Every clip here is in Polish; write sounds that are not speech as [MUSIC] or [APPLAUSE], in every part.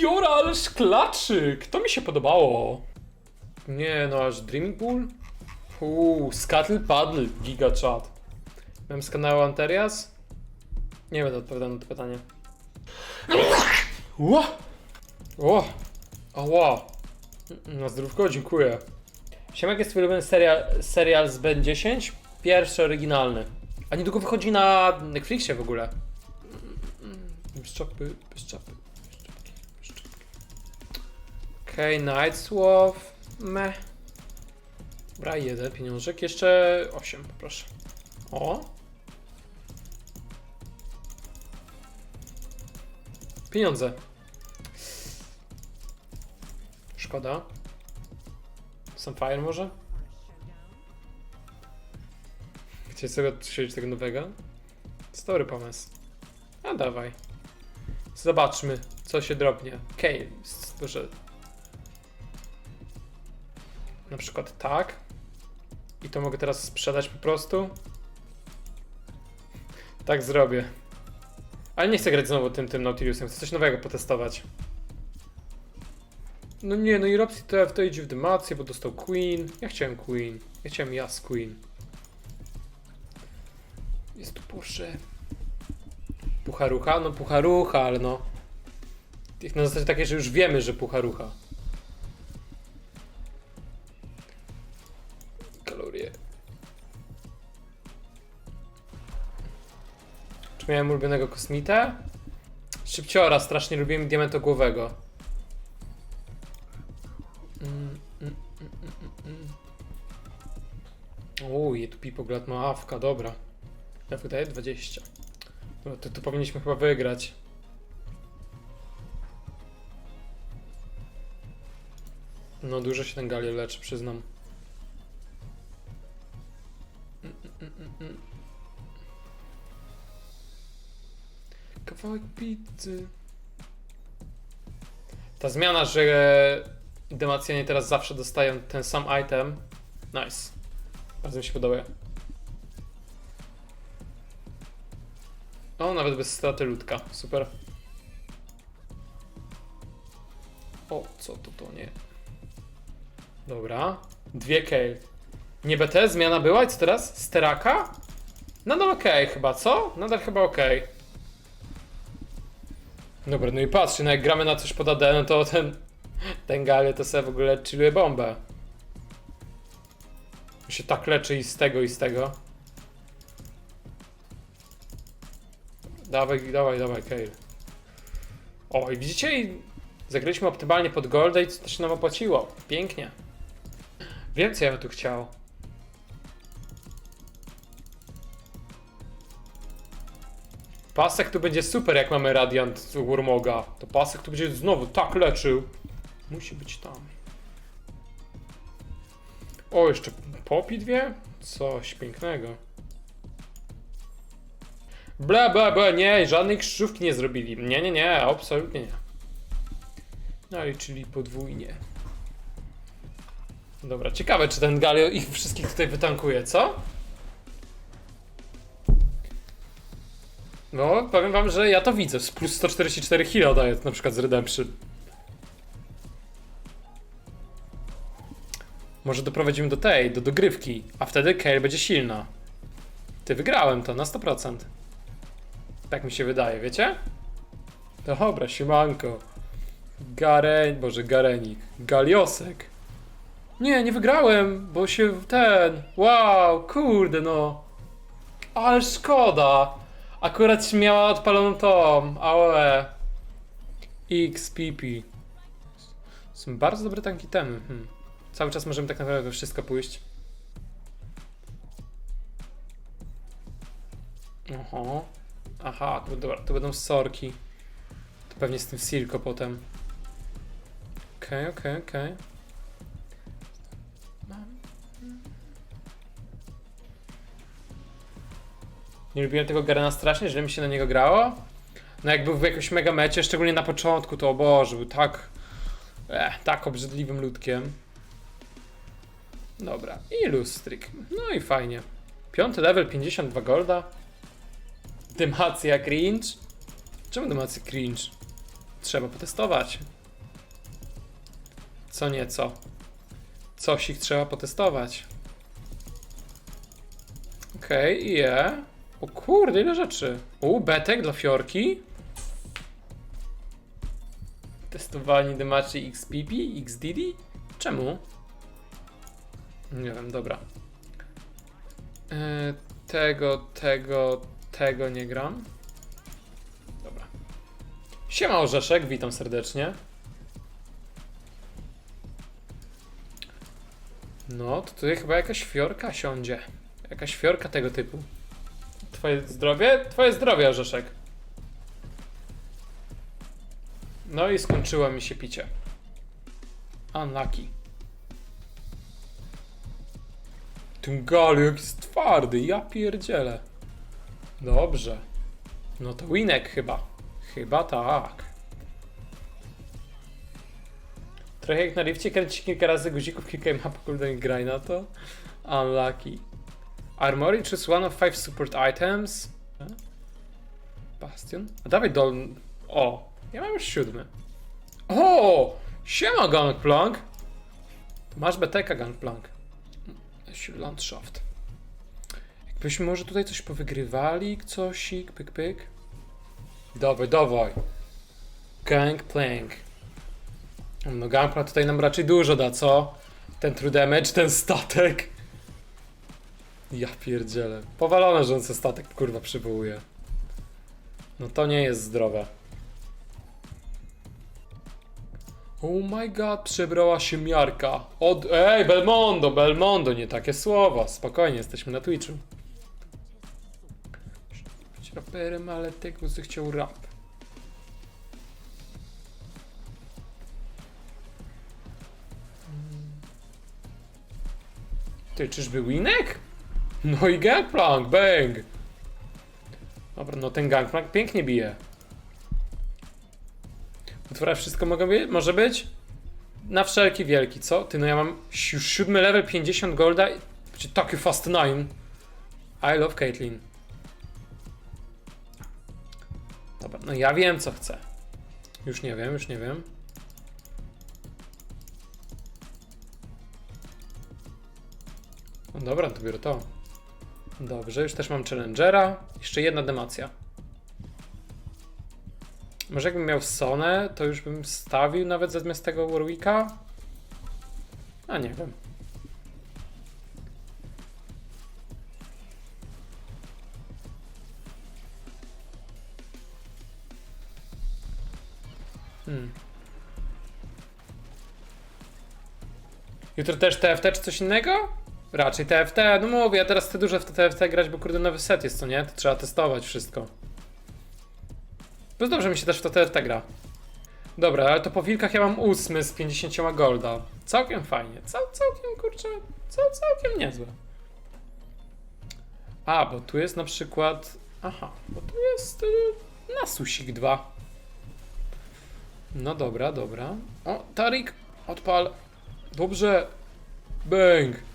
Fiora, ależ klaczyk! To mi się podobało. Nie no, aż Dreaming Pool? Uuu, Scuttle Paddle, giga chat. Mam z kanału Anterias? Nie będę odpowiadał na to pytanie. Ła! O! Ała! Na zdrówko, dziękuję. Siemek jest twój ulubiony serial, serial z Ben 10? Pierwszy, oryginalny. A niedługo wychodzi na Netflixie w ogóle. Bez czapy, bez czapy. Okej, Nightswolf. Meh. Dobra, jeden pieniążek. Jeszcze osiem, poproszę. O! Pieniądze. Szkoda. Sunfire może? Chcecie sobie odstrzelić tego nowego? Story pomysł. A dawaj. Zobaczmy, co się drobnie. Okej, może... Na przykład tak. I to mogę teraz sprzedać po prostu. Tak zrobię. Ale nie chcę grać znowu tym, tym Nautilusem. Chcę coś nowego potestować. No nie, no i Robsy TF to idzie w dymację, bo dostał Queen. Ja chciałem Queen. Ja chciałem Jas Queen. Jest tu Porsche. Pucharucha? No pucharucha, ale no. Na zasadzie takiej, że już wiemy, że pucharucha. Miałem ulubionego kosmitę? Szybciora, strasznie lubiłem diamentogłowego. Mm, mm, mm, mm, mm. Uj, tu Pipoglad ma awka, dobra. Ja wydaje 20. No to tu powinniśmy chyba wygrać. No dużo się ten Galio leczy, przyznam. Kawałek pizzy. Ta zmiana, że Demacjanie teraz zawsze dostają ten sam item. Nice. Bardzo mi się podoba. O, nawet bez straty ludka. Super. O, co to to nie? Dobra. Dwie Kale. Nie BT, zmiana była i co teraz? Steraka? Nadal okej chyba, co? Nadal chyba okej. Dobra, no i patrzcie, no jak gramy na coś pod AD, no to ten ten Galio to sobie w ogóle chilluje bombę. Się tak leczy i z tego, i z tego. Dawaj, dawaj, dawaj, Kale. O, i widzicie? Zagraliśmy optymalnie pod golda i to się nam opłaciło. Pięknie. Co ja bym tu chciał. Pasek tu będzie super, jak mamy Radiant z Urmoga. To pasek tu będzie znowu tak leczył. Musi być tam. O, jeszcze popi dwie? Coś pięknego. Bla, bla, bla, nie, żadnej krzyżówki nie zrobili. Nie, nie, nie, absolutnie nie. No i czyli podwójnie. Dobra, ciekawe, czy ten Galio ich wszystkich tutaj wytankuje, co? No, powiem wam, że ja to widzę. Plus 144 kilo daje na przykład z Redemption. Może doprowadzimy do tej, do dogrywki, a wtedy Kale będzie silna. Ty wygrałem to na 100%. Tak mi się wydaje, wiecie? Dobra, siemanko. Garen, boże, Garenik. Galiosek. Nie, nie wygrałem, bo się ten. Wow, kurde no. Ale szkoda. Akurat miała odpaloną tą. AOE. XPP. Są bardzo dobre tanki temy. Hmm. Cały czas możemy tak naprawdę we wszystko pójść. Oho. Aha, to, dobra, to będą sorki. To pewnie z tym Silko potem. Okej, okay, okej, okay, okej. Okay. Nie lubiłem tego Garena strasznie, że mi się na niego grało. No jak był w jakimś mega mecie, szczególnie na początku, to o Boże, był tak... Eh, tak obrzydliwym ludkiem. Dobra, i lustryk. No i fajnie. Piąty level, 52 golda. Dymacja cringe. Czemu dymacja cringe? Trzeba potestować. Co nieco. Coś ich trzeba potestować. Okej, i je. O kurde, ile rzeczy. U, betek dla fiorki. Testowanie demaczy XPP, XDD? Czemu? Nie wiem, dobra. E, tego, tego, tego nie gram. Dobra. Siema Orzeszek, witam serdecznie. No, to tutaj chyba jakaś fiorka siądzie. Jakaś fiorka tego typu. Twoje zdrowie? Twoje zdrowie, Orzeszek. No i skończyło mi się picie. Unlucky. Gali jak jest twardy, ja pierdzielę. Dobrze. No to winek chyba. Chyba tak. Trochę jak na lifcie kręci kilka razy guzików, kilka map, kurde graj na to. Unlucky. Armory choose one of five support items. Bastion? A dawaj dol... O! Ja mam już siódmy. O! Siema Gangplank! Masz BTK Gangplank. Landschaft. Jakbyśmy może tutaj coś powygrywali, cosik, pyk pyk. Dawaj, dawaj. Gangplank. No Gangplank tutaj nam raczej dużo da, co? Ten true damage, ten statek. Ja pierdzielę. Powalone, że on se statek kurwa przywołuje. No to nie jest zdrowe. Oh my god, przebrała się miarka. Od... Ej, Belmondo, Belmondo, nie takie słowa. Spokojnie, jesteśmy na Twitchu. Być raperem, ale tego chciał rap. Ty, czyżby Winek? No i Gangplank, bang! Dobra, no ten Gangplank pięknie bije. Utwora wszystko mogą być? Może być? Na wszelki wielki, co? Ty, no ja mam już siódmy level, 50 golda i taki fast nine. I love Caitlyn. Dobra, no ja wiem co chcę. Już nie wiem, już nie wiem. No dobra, to biorę to. Dobrze, już też mam Challengera. Jeszcze jedna demacja. Może jakbym miał Sonę, to już bym stawił nawet zamiast tego Warwicka? A nie wiem. Hmm. Jutro też TFT czy coś innego? Raczej TFT, no mówię, ja teraz chcę dużo w TFT grać, bo kurde nowy set jest, co nie? To trzeba testować wszystko. Plus dobrze mi się też w TFT gra. Dobra, ale to po wilkach ja mam ósmy z 50 golda. Całkiem fajnie. Cał, całkiem kurczę. Cał, całkiem niezłe. A, bo tu jest na przykład. Aha, bo tu jest y, Nasusik 2. No dobra, dobra. O, Tarik, odpal. Dobrze. Bang.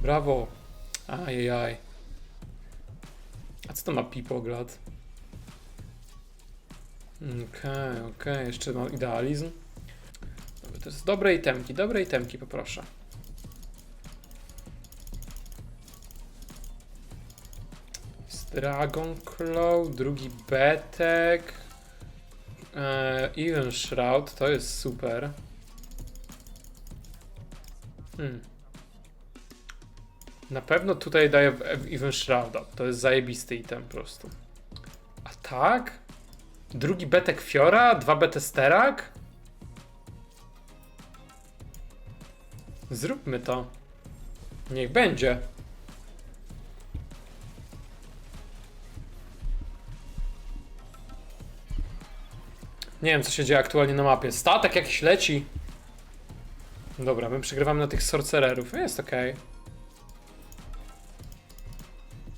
Brawo. Ajajaj. A co to ma pipoglad? Okej, okej, jeszcze mam idealizm. Dobra, to jest dobre itemki, dobre itemki poproszę. Dragon Claw, drugi betek. Eee, Even Shroud, to jest super. Hmm. Na pewno tutaj w Even Shrouda. To jest zajebisty item po prostu. A tak? Drugi betek Fiora, dwa betesterak? Zróbmy to. Niech będzie. Nie wiem, co się dzieje aktualnie na mapie. Statek jakiś leci. Dobra, my przegrywamy na tych sorcererów. Jest okej.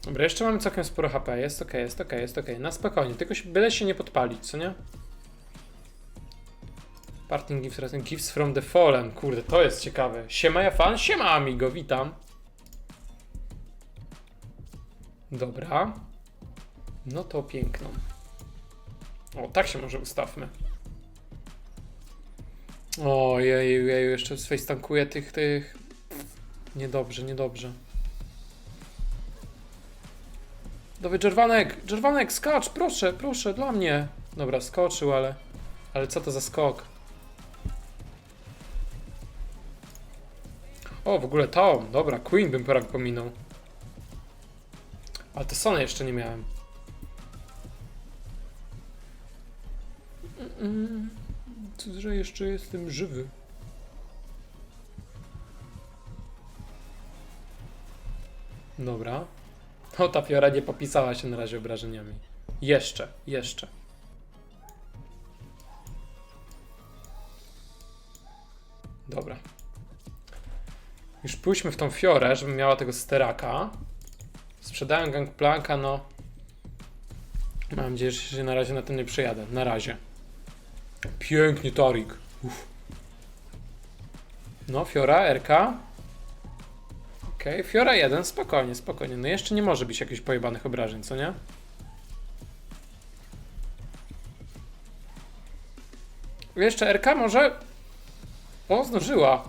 Dobra, jeszcze mamy całkiem sporo HP. Jest okej, jest okej, jest okej. Na spokojnie, tylko się, byle się nie podpalić, co nie? Parting gifts, gifts from the fallen. Kurde, to jest ciekawe. Siema ja fan, siema amigo, witam. Dobra. No to piękno. O, tak się może ustawmy. O, jeju, jeszcze face tankuje tych, tych. Niedobrze, niedobrze. Dawaj, Dżerwanek, Dżerwanek, skacz, proszę, proszę, dla mnie. Dobra, skoczył, ale... Ale co to za skok? O, w ogóle to, dobra, Queen bym prawie pominął. Ale to Sony jeszcze nie miałem. Mm, Cud, że jeszcze jestem żywy. Dobra. O, ta Fiora nie popisała się na razie obrażeniami. Jeszcze, jeszcze. Dobra. Już pójdźmy w tą Fiorę, żebym miała tego steraka. Sprzedałem Gangplanka, no. Mam nadzieję, że się na razie na tym nie przejadę. Na razie. Pięknie, Tarik. No, Fiora, RK. Okej, Fiora 1, spokojnie, spokojnie. No jeszcze nie może być jakichś pojebanych obrażeń, co nie? Jeszcze RK może... O, zdążyła.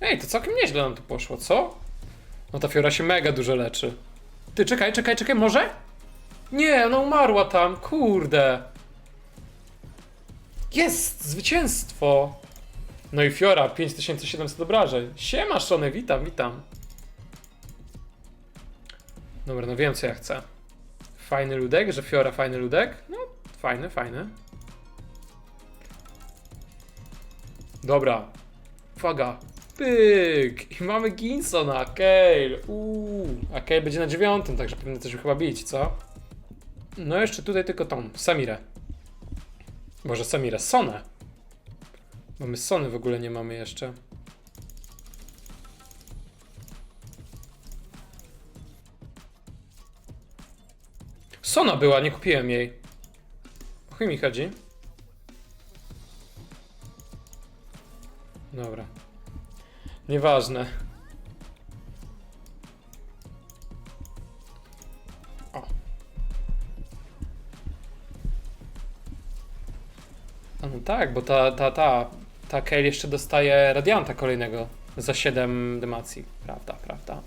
Ej, to całkiem nieźle nam tu poszło, co? No ta Fiora się mega dużo leczy. Ty, czekaj, czekaj, czekaj, może? Nie, ona umarła tam, kurde. Jest! Zwycięstwo! No i Fiora, 5700 obrażeń. Siema, Szony, witam, witam. Dobra, no wiem co ja chcę. Fajny ludek, że Fiora fajny ludek? No, fajny, fajny. Dobra. Uwaga. Pyk! I mamy Ginsona, Kale. Uuu. A Kale będzie na dziewiątym, także powinien też chyba bić, co? No jeszcze tutaj tylko tą, Samirę. Może Samirę, Sonę. Mamy Sony w ogóle nie mamy jeszcze. Sona była, nie kupiłem jej. O chuj mi chodzi. Dobra. Nieważne. O. A no tak, bo ta, ta, ta, ta Kale jeszcze dostaje Radianta kolejnego za 7 dymacji. Prawda, prawda.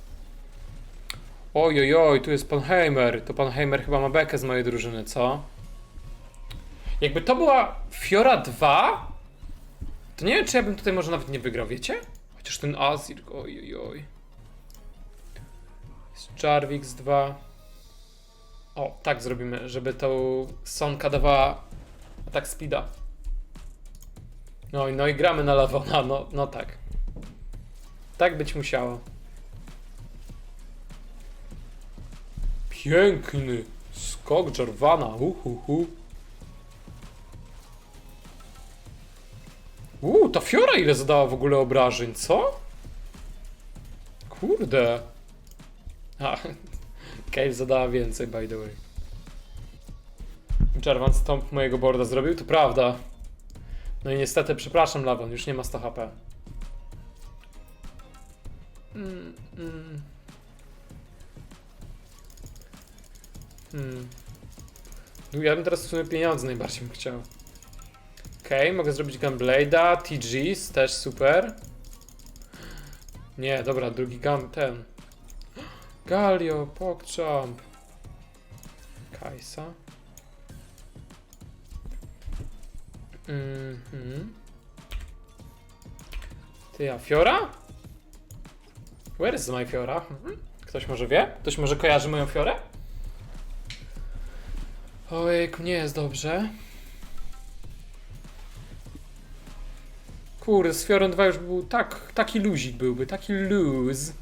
Oj, oj, tu jest pan Heimer. To pan Heimer chyba ma bekę z mojej drużyny, co? Jakby to była Fiora 2, to nie wiem, czy ja bym tutaj może nawet nie wygrał, wiecie? Chociaż ten Azir, oj, oj, oj. Jest Jarvix 2. O, tak zrobimy, żeby tą Sonka dawała atak speeda. No no i gramy na Lawona, [LAUGHS] no, no tak. Tak być musiało. Piękny skok Jarvana, uhuhu. Uuu, ta Fiora ile zadała w ogóle obrażeń, co? Kurde. A, [LAUGHS] Cave zadała więcej, by the way. Jarvan stomp mojego boarda zrobił, to prawda. No i niestety, przepraszam Lawon, już nie ma 100 HP. Mm, mm. Hmm. No ja bym teraz w sumie pieniądze najbardziej bym chciał. Okej, mogę zrobić Gunblade'a, TGs, też super. Nie, dobra, drugi gun, ten. Galio, PogChamp. Kajsa. Mhm. Ty, a Fiora? Where is my Fiora? Mhm. Ktoś może wie? Ktoś może kojarzy moją Fiorę? Ojejku, nie jest dobrze. Kurde, z Fiorą 2 już był tak, taki luzik byłby, taki luz.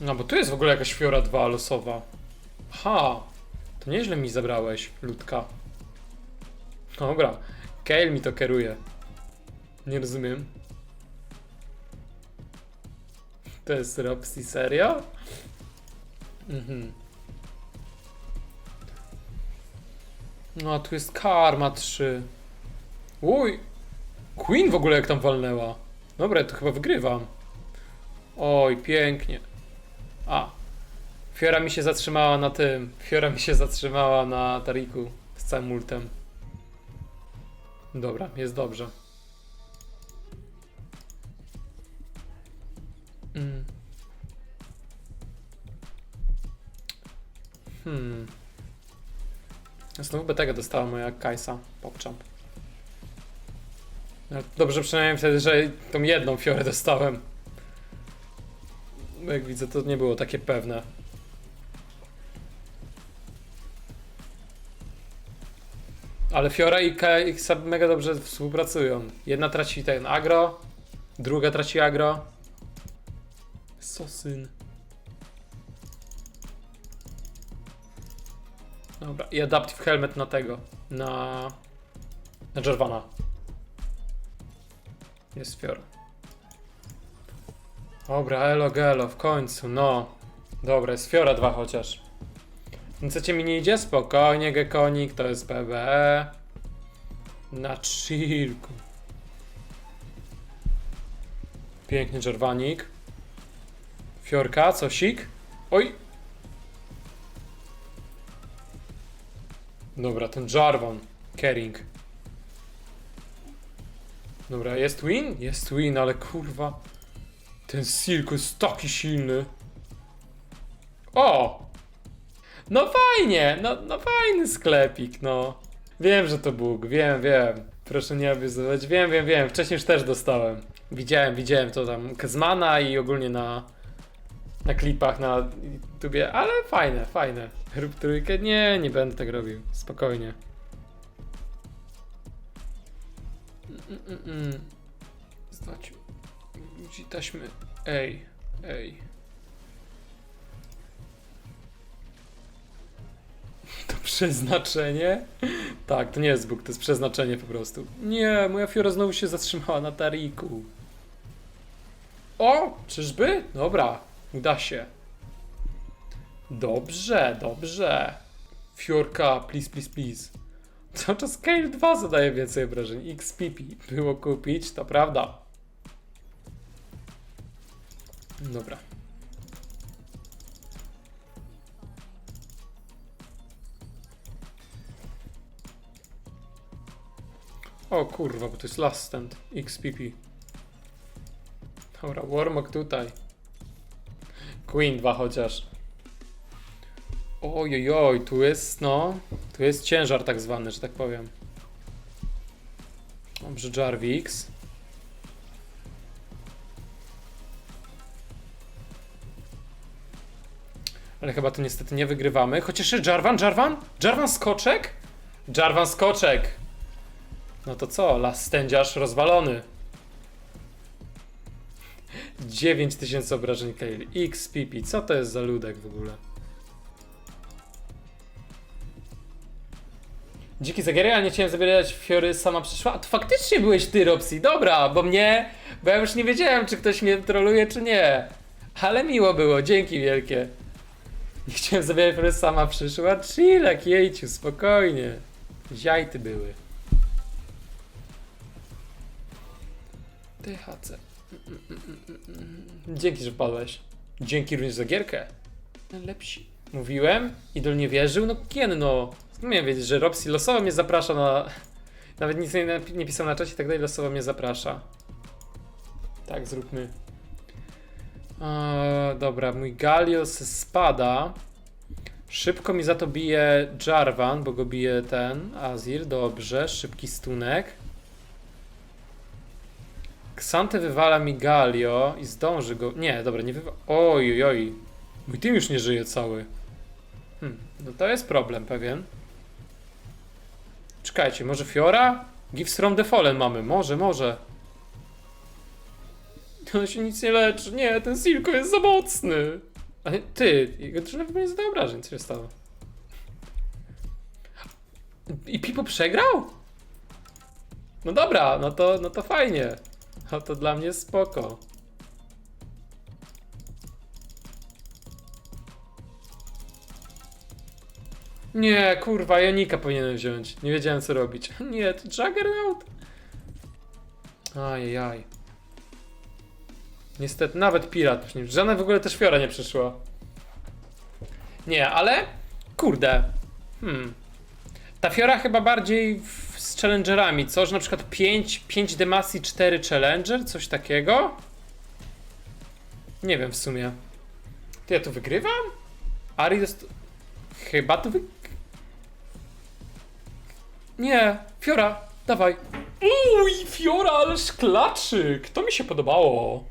No bo tu jest w ogóle jakaś Fiora 2 losowa. Aha, to nieźle mi zabrałeś, ludka. Dobra, Kale mi to kieruje. Nie rozumiem. To jest Robsy, serio? Mhm. No, tu jest Karma 3. Uj! Queen w ogóle jak tam walnęła. Dobra, to chyba wygrywam. Oj, pięknie. A. Fiora mi się zatrzymała na tym. Fiora mi się zatrzymała na Tariku z całym multem. Dobra, jest dobrze. Mm. Hmm. Znowu tego dostała moja Kajsa. Popczamp. No, Dobrze przynajmniej wtedy, że tą jedną fiorę dostałem. Jak widzę, to nie było takie pewne. Ale Fiora i KX mega dobrze współpracują. Jedna traci ten agro, druga traci agro. Sosyn. Dobra, i Adaptive Helmet na tego. Na. Na Jarvana. Jest Fiora. Dobra, elo gelo, w końcu, no. Dobra, jest Fiora 2 chociaż. Nic mi nie idzie? Spokojnie, Gekonik, to jest PBE. Na chillku. Piękny Jarvanik. Fiorka, cosik. Oj! Dobra, ten Jarvan. Kering. Dobra, jest win? Jest win, ale kurwa. Ten Silk jest taki silny. O! No fajnie, no, no fajny sklepik, no. Wiem, że to Bóg, wiem, wiem. Proszę nie abizować. Wiem, wiem, wiem. Wcześniej już też dostałem. Widziałem, widziałem to tam Kezmana i ogólnie na na klipach na YouTubie, ale fajne, fajne. Rób trójkę? Nie, nie będę tak robił. Spokojnie. Mm, mm, mm. Znać. Ludzi taśmy. Ej, ej. To przeznaczenie? Tak, to nie jest Bóg, to jest przeznaczenie po prostu. Nie, moja fiora znowu się zatrzymała na Tariku. O, czyżby? Dobra, uda się. Dobrze, dobrze. Fiorka, please, please, please. Cały czas Scale 2 zadaje więcej obrażeń. XPP było kupić, to prawda. Dobra. O kurwa, bo to jest last stand. XPP. Dobra, Warmok tutaj. Queen 2 chociaż. Ojojoj, tu jest, no. Tu jest ciężar tak zwany, że tak powiem. Dobrze, Jarvix. Ale chyba tu niestety nie wygrywamy. Chociaż Jarvan, Jarvan? Jarvan skoczek? Jarvan skoczek. No to co? Las stędziarz rozwalony. 9000 obrażeń Kale. XPP. Co to jest za ludek w ogóle? Dziki zagiery, ale nie chciałem zabierać Fiory, sama przyszła. A to faktycznie byłeś ty, Robsi. Dobra, bo mnie... Bo ja już nie wiedziałem, czy ktoś mnie troluje, czy nie. Ale miło było, dzięki wielkie. Nie chciałem zabierać Fiory, sama przyszła. Chillak, jejciu, spokojnie. Ziajty były. THC. Dzięki, że padłeś. Dzięki również za gierkę. Lepsi. Mówiłem? Idol nie wierzył? No kien, no. Miałem wiedzieć, że Robsi losowo mnie zaprasza na... Nawet nic nie, nie pisał na czasie i tak dalej, losowo mnie zaprasza. Tak, zróbmy. Eee, dobra, mój Galios spada. Szybko mi za to bije Jarvan, bo go bije ten Azir. Dobrze, szybki stunek. Ksantę wywala mi Galio i zdąży go. Nie, dobra, nie wywala. Oj, oj, oj. Mój team już nie żyje cały. Hmm, no to jest problem pewien. Czekajcie, może Fiora? Gifts from the Fallen mamy, może, może. [LAUGHS] On się nic nie leczy. Nie, ten Silko jest za mocny. Ale ty, jego drużyna w ogóle nie zadaje obrażeń, co się stało? I Pipo przegrał? No dobra, no to, no to fajnie. A to dla mnie spoko. Nie, kurwa, Jonika powinienem wziąć. Nie wiedziałem co robić. [LAUGHS] Nie, to Juggernaut. Ajajaj. Niestety, nawet Pirat. Żadna w ogóle też Fiora nie przyszła. Nie, ale kurde. Hmm. Ta Fiora chyba bardziej w, z challengerami, co? Że na przykład 5, 5 Demacy, 4 challenger, coś takiego? Nie wiem w sumie. Ty ja tu wygrywam? Ari jest. Chyba tu wy... Nie, Fiora, dawaj. Uj, Fiora, ależ klaczyk. To mi się podobało.